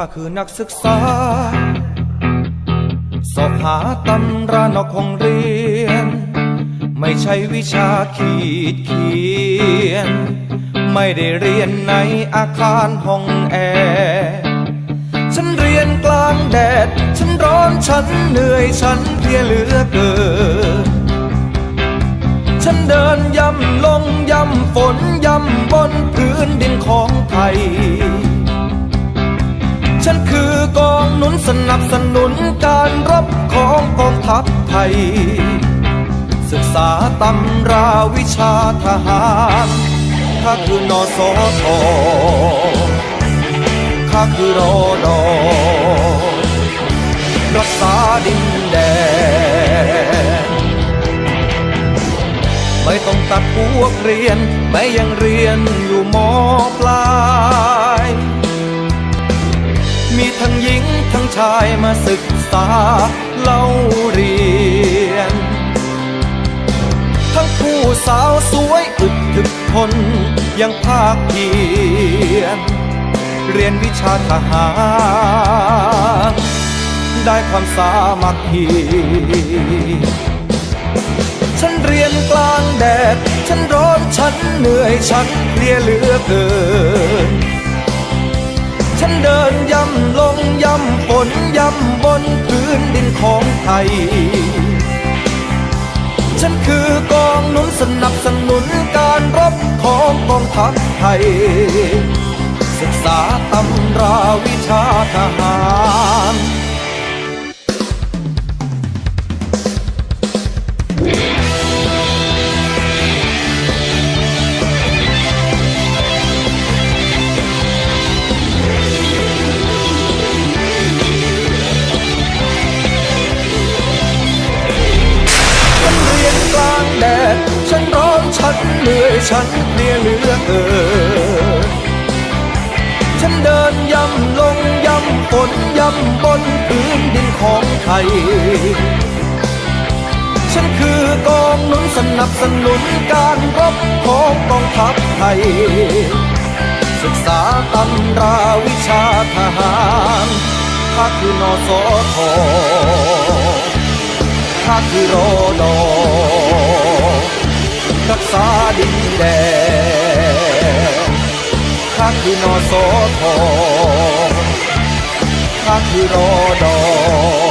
ข้าคือนักศึกษา สอบหาตำรานอกห้องเรียน ไม่ใช่วิชาขีดเขียน ไม่ได้เรียนในอาคารห้องแอร์ฉันเรียนกลางแดด ฉันร้อนฉันเหนื่อยฉันเพลียเหลือเกิน ฉันเดินย่ำลงย่ำฝนย่ำบนพื้นดินของไทย สนับสนุนการรบของกองทัพไทย ศึกษาตำราวิชาทหารข้าคือนอสอทอข้าคือรอดอรักษาดินแดน ไม่ต้องตัดพวกเรียน ไม่ยังเรียนอยู่มอ ชายมาศึกษาเล่าเรียน ทั้งผู้สาวสวยอึดถึกทนยังภาคเพียรเรียนวิชาทหาร ได้ความสามัคคีฉันเรียนกลางแดด ฉันร้อนฉันเหนื่อยฉันเพลียเหลือเกิน ฉันเดินย่ำลงย่ำฝนย่ำบนพื้นดินของไทย ฉันคือกองหนุนสนับสนุนการรบของกองทัพไทย ศึกษาตำราวิชาทหาร ฉันเพลียเหลือเกินฉันเดินย่ำลงย่ำฝนย่ำบนพื้นดินของไทย ฉันคือกองหนุนสนับสนุนการรบของกองทัพไทย ศึกษาตำราวิชาทหารข้าคือนอสอทอข้าคือรอดอ คือนอสอทอข้าคือรอดอ